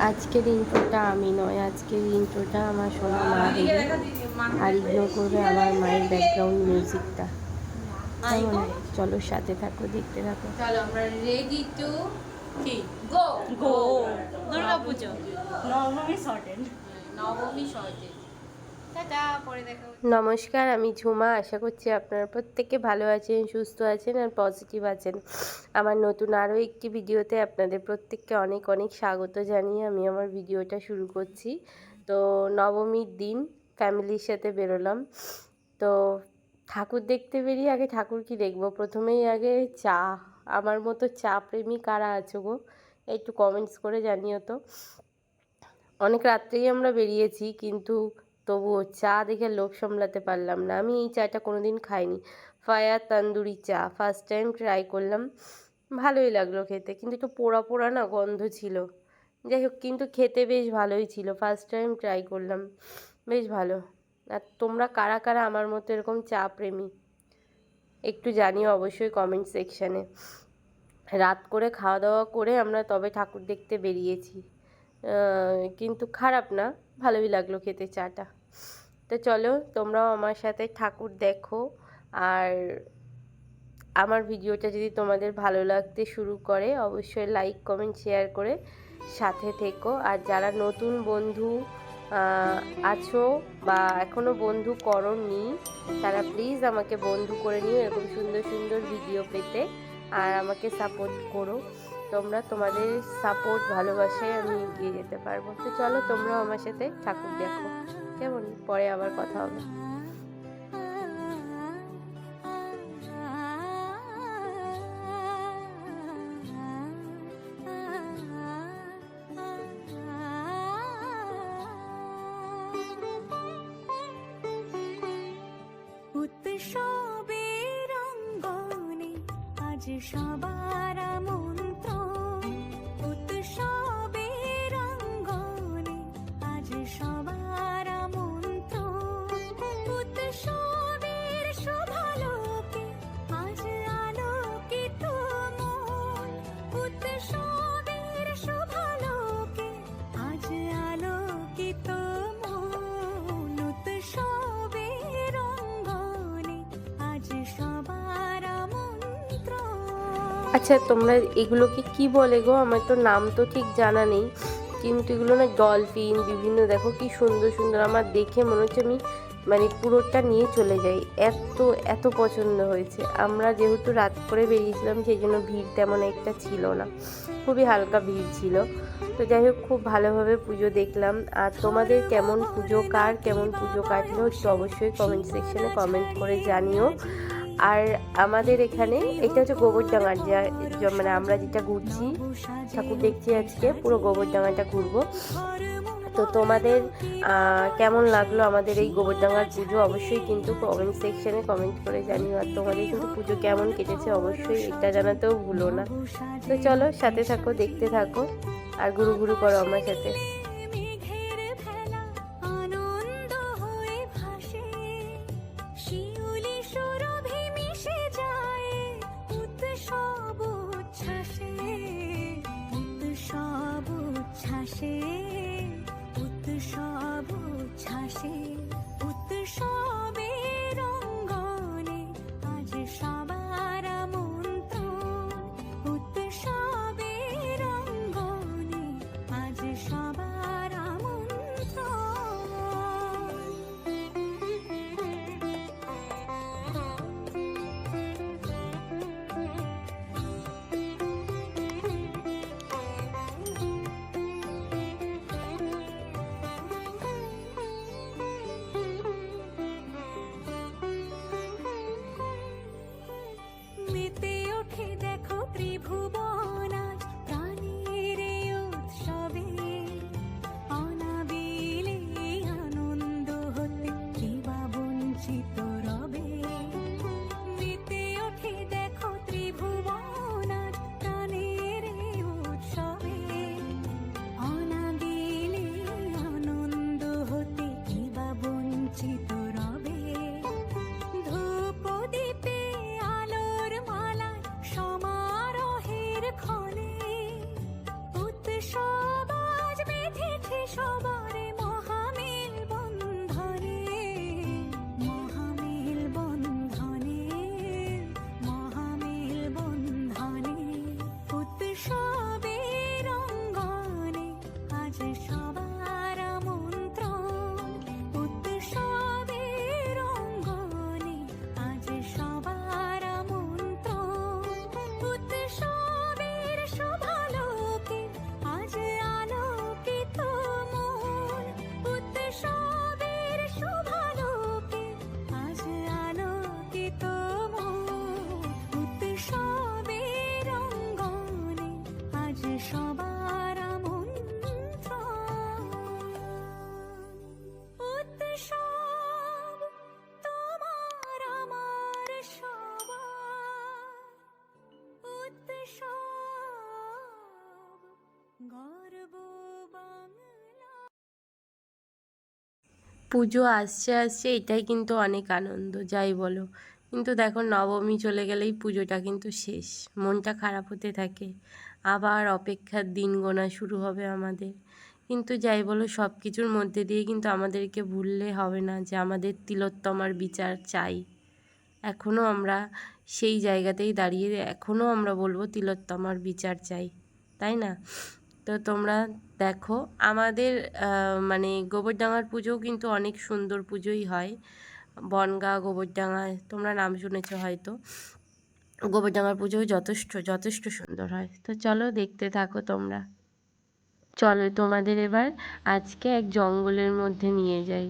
আজকের ইন্ট্রোটা আমি নয় আজকের ইন্ট্রোটা আমার সোনা মা দেবে আর ইগনোর করবে আমার মায়ের ব্যাকগ্রাউন্ড মিউজিকটা চলো সাথে থাকো দেখতে থাকো। চলো আমরা রেডি টু কি? গো গো দুর্গা পুজো নবমী শর্টেন নবমী শর্টে টাটা পরে দেখা হচ্ছে। নমস্কার, আমি ঝুমা। আশা করছি আপনারা প্রত্যেকে ভালো আছেন, সুস্থ আছেন আর পজিটিভ আছেন। আমার নতুন আরও একটি ভিডিওতে আপনাদের প্রত্যেককে অনেক অনেক স্বাগত জানিয়ে আমি আমার ভিডিওটা শুরু করছি। তো নবমীর দিন ফ্যামিলির সাথে বেরোলাম। তো ঠাকুর দেখতে বেরিয়ে আগে ঠাকুর কি দেখব? প্রথমেই আগে চা। আমার মতো চা প্রেমী কারা আছো গো? একটু কমেন্টস করে জানিও তো। অনেক রাত্রেই আমরা বেরিয়েছি, কিন্তু তবুও চা দেখে লোভ সামলাতে পারলাম না। আমি এই চাটা কোনো দিন খাইনি। ফায়ার তান্দুরি চা। ফার্স্ট টাইম ট্রাই করলাম। ভালোই লাগল খেতে। কিন্তু একটু পোড়া পোড়া না গন্ধ ছিল। যাই হোক, কিন্তু খেতে বেশ ভালোই ছিল। ফার্স্ট টাইম ট্রাই করলাম। বেশ ভালো। আর তোমরা কারা কারা আমার মতো এরকম চা প্রেমী? একটু জানিও অবশ্যই কমেন্ট সেকশানে রাত করে খাওয়া দাওয়া করে আমরা তবে ঠাকুর দেখতে বেরিয়েছি। কিন্তু খারাপ না। ভালোই লাগল খেতে চাটা। তো চলো, তোমরাও আমার সাথে ঠাকুর দেখো। আর আমার ভিডিওটা যদি তোমাদের ভালো লাগতে শুরু করে, অবশ্যই লাইক কমেন্ট শেয়ার করে সাথে থেকো। আর যারা নতুন বন্ধু আছো বা এখনও বন্ধু করনি, তারা প্লিজ আমাকে বন্ধু করে নিও এরকম সুন্দর সুন্দর ভিডিও পেতে। আর আমাকে সাপোর্ট করো। তোমরা তোমাদের সাপোর্ট ভালোবাসায় আমি এগিয়ে যেতে পারব। তো চলো তোমরাও আমার সাথে ঠাকুর দেখো। কেমন? পরে আবার কথা হবে। উৎসবের অঙ্গনে আজ সবার মন্ত্র আচ্ছা তোমরা এগুলোকে কি বলে গো? আমার তো নাম তো ঠিক জানা নেই। কিন্তু এগুলো না ডলফিন, বিভিন্ন দেখো কি সুন্দর সুন্দর। আমার দেখে মনে হচ্ছে আমি মানে পুরোটা নিয়ে চলে যাই। এত এত পছন্দ হয়েছে। আমরা যেহেতু রাত করে বেরিয়েছিলাম, সেই জন্য ভিড় তেমন একটা ছিল না। খুবই হালকা ভিড় ছিল। তো যাই হোক, খুব ভালোভাবে পুজো দেখলাম। আর তোমাদের কেমন পুজো কার, কেমন পুজো কাটলো, একটু অবশ্যই কমেন্ট সেকশনে কমেন্ট করে জানিও। আর আমাদের এখানে এটা হচ্ছে গোবরডাঙ্গার যা মানে আমরা যেটা ঘুরছি, ঠাকুর দেখছি আজকে, পুরো গোবরডাঙ্গাটা ঘুরবো। তো তোমাদের কেমন লাগল আমাদের এই গোবরডাঙ্গার পুজো? অবশ্যই কিন্তু কমেন্ট সেকশনে কমেন্ট করে জানিও। আর তোমাদের কিন্তু পুজো কেমন কেটেছে অবশ্যই এটা জানাতেও ভুলো না। তো চলো সাথে থাকো, দেখতে থাকো, আর গুরু গুরু করো আমার সাথে। উচ্ছ্বাসে উৎসবের 记得 পুজো আসছে আসছে, এটাই কিন্তু অনেক আনন্দ, যাই বলো। কিন্তু দেখো নবমী চলে গেলেই পুজোটা কিন্তু শেষ, মনটা খারাপ হতে থাকে। আবার অপেক্ষার দিন গোনা শুরু হবে আমাদের। কিন্তু যাই বলো সব কিছুর মধ্যে দিয়ে কিন্তু আমাদেরকে ভুললে হবে না যে আমাদের তিলোত্তমার বিচার চাই। এখনও আমরা সেই জায়গাতেই দাঁড়িয়ে এখনও আমরা বলব তিলোত্তমার বিচার চাই, তাই না? তো তোমরা দেখো, আমাদের মানে গোবরডাঙ্গার পুজোও কিন্তু অনেক সুন্দর পুজোই হয়। বনগা গোবরডাঙ্গায় তোমরা নাম শুনেছ হয়তো। গোবরডাঙ্গার পুজোও যথেষ্ট যথেষ্ট সুন্দর হয়। তো চলো দেখতে থাকো তোমরা। চলো তোমাদের এবার আজকে এক জঙ্গলের মধ্যে নিয়ে যাই।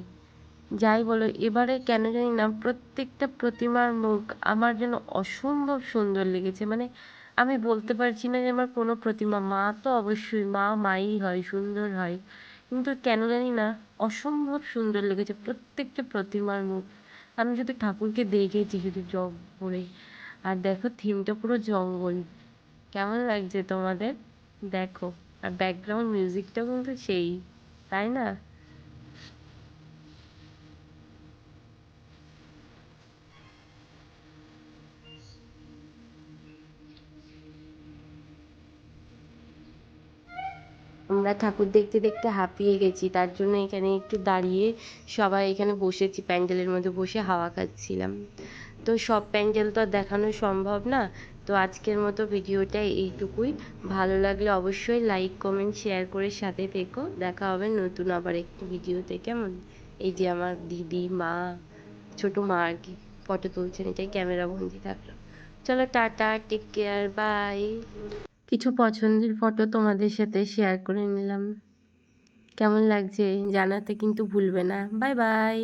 যাই বলো, এবারে কেন জানি না, প্রত্যেকটা প্রতিমার মুখ আমার যেন অসম্ভব সুন্দর লেগেছে। মানে আমি বলতে পারছি না যে আমার কোনো প্রতিমা, মা তো অবশ্যই মা, মাই হয়, সুন্দর হয়। কিন্তু কেন জানি না, অসম্ভব সুন্দর লেগেছে প্রত্যেকটা প্রতিমার মুখ। আমি শুধু ঠাকুরকে দেখেছি, শুধু জঙ্গলে। আর দেখো থিমটা পুরো জঙ্গল। কেমন লাগছে তোমাদের? দেখো। আর ব্যাকগ্রাউন্ড মিউজিকটাও কিন্তু সেই, তাই না? আমরা ঠাকুর দেখতে দেখতে হাঁপিয়ে গেছি। তার জন্য এখানে একটু দাঁড়িয়ে সবাই এখানে বসেছি, প্যান্ডেলের মধ্যে বসে হাওয়া খাচ্ছিলাম। তো সব প্যান্ডেল তো আর দেখানো সম্ভব না। তো আজকের মতো ভিডিওটা এইটুকুই। ভালো লাগলে অবশ্যই লাইক, কমেন্ট, শেয়ার করে সাথে থেকো। দেখা হবে নতুন আবার একটি ভিডিওতে কেমন এই যে আমার দিদি, মা, ছোটো মা আর কি ফটো তুলছেন, এটাই ক্যামেরা বন্দি থাকল। চলো টাটা টেক কেয়ার বাই কিছু পছন্দের ফটো তোমাদের সাথে শেয়ার করে নিলাম। কেমন লাগছে জানাতে কিন্তু ভুলবে না। Bye bye